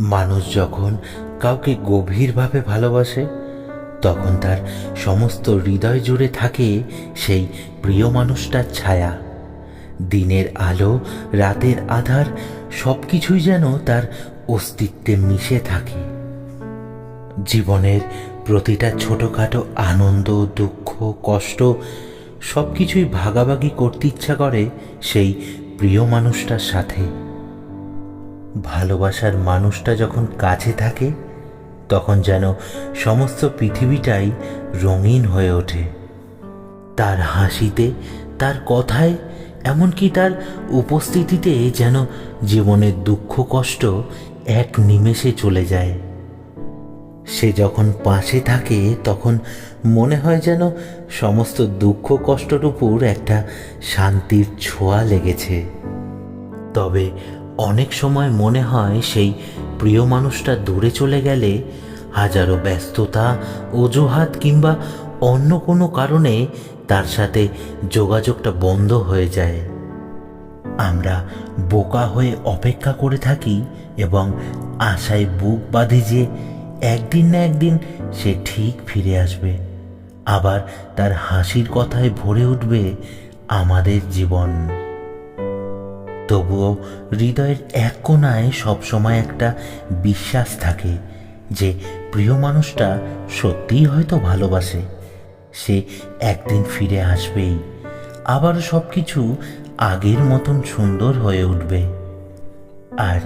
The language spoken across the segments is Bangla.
মানুষ যখন কাউকে গভীরভাবে ভালোবাসে, তখন তার সমস্ত হৃদয় জুড়ে থাকে সেই প্রিয় মানুষটার ছায়া। দিনের আলো, রাতের আধার সব কিছুই যেন তার অস্তিত্বে মিশে থাকে। জীবনের প্রতিটা ছোটোখাটো আনন্দ, দুঃখ, কষ্ট সব কিছুই ভাগাভাগি করতে ইচ্ছা করে সেই প্রিয় মানুষটার সাথে। ভালোবাসার মানুষটা যখন কাছে থাকে, তখন যেন সমস্ত পৃথিবীটাই রঙিন হয়ে ওঠে। তার হাসিতে, তার কথায়, এমনকি তার উপস্থিতিতে যেন জীবনের দুঃখ, কষ্ট এক নিমেষে চলে যায়। সে যখন পাশে থাকে, তখন মনে হয় যেন সমস্ত দুঃখ, কষ্টর উপর একটা শান্তির ছোঁয়া লেগেছে। তবে অনেক সময় মনে হয় সেই প্রিয় মানুষটা দূরে চলে গেলে হাজারো ব্যস্ততা, অজুহাত কিংবা অন্য কোনো কারণে তার সাথে যোগাযোগটা বন্ধ হয়ে যায়। আমরা বোকা হয়ে অপেক্ষা করে থাকি এবং আশায় বুক বাঁধি যে একদিন না একদিন সে ঠিক ফিরে আসবে। আবার তার হাসির কথায় ভরে উঠবে আমাদের জীবন। তবুও হৃদয়ের এক কোনায় সবসময় একটা বিশ্বাস থাকে যে প্রিয় মানুষটা সত্যিই হয়তো ভালোবাসে। সে একদিন ফিরে আসবেই। আবার সব কিছু আগের মতন সুন্দর হয়ে উঠবে। আর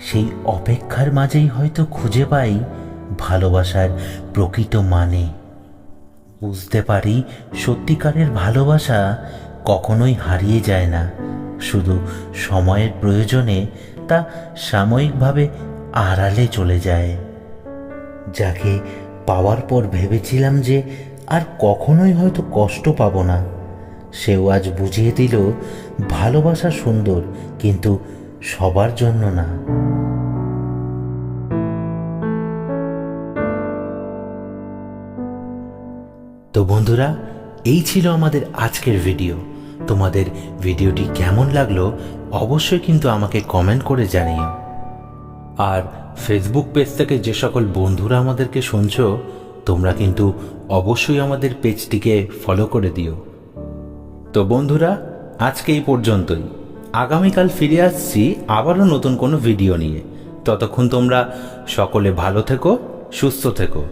সেই অপেক্ষার মাঝেই হয়তো খুঁজে পাই ভালোবাসার প্রকৃত মানে। বুঝতে পারি সত্যিকারের ভালোবাসা কখনোই হারিয়ে যায় না। শুধু সময়ের প্রয়োজনে তা সাময়িকভাবে আড়ালে চলে যায়। যাকে পাওয়ার পর ভেবেছিলাম যে আর কখনোই হয়তো কষ্ট পাবো না। সেও আজ বুঝিয়ে দিল, ভালোবাসা সুন্দর, কিন্তু সবার জন্য না। তো বন্ধুরা, এই ছিল আমাদের আজকের ভিডিও তোমাদের ভিডিওটি কেমন লাগল অবশ্যই কিন্তু আমাকে কমেন্ট করে জানিও। আর ফেসবুক পেজ থেকে যে সকল বন্ধুরা আমাদেরকে শুনছো, তোমরা কিন্তু অবশ্যই আমাদের পেজটিকে ফলো করে দিও। তো বন্ধুরা, আজকে এই পর্যন্তই। আগামীকাল ফিরে আসছি আবারও নতুন কোনো ভিডিও নিয়ে। ততক্ষণ তোমরা সকলে ভালো থেকো, সুস্থ থেকো।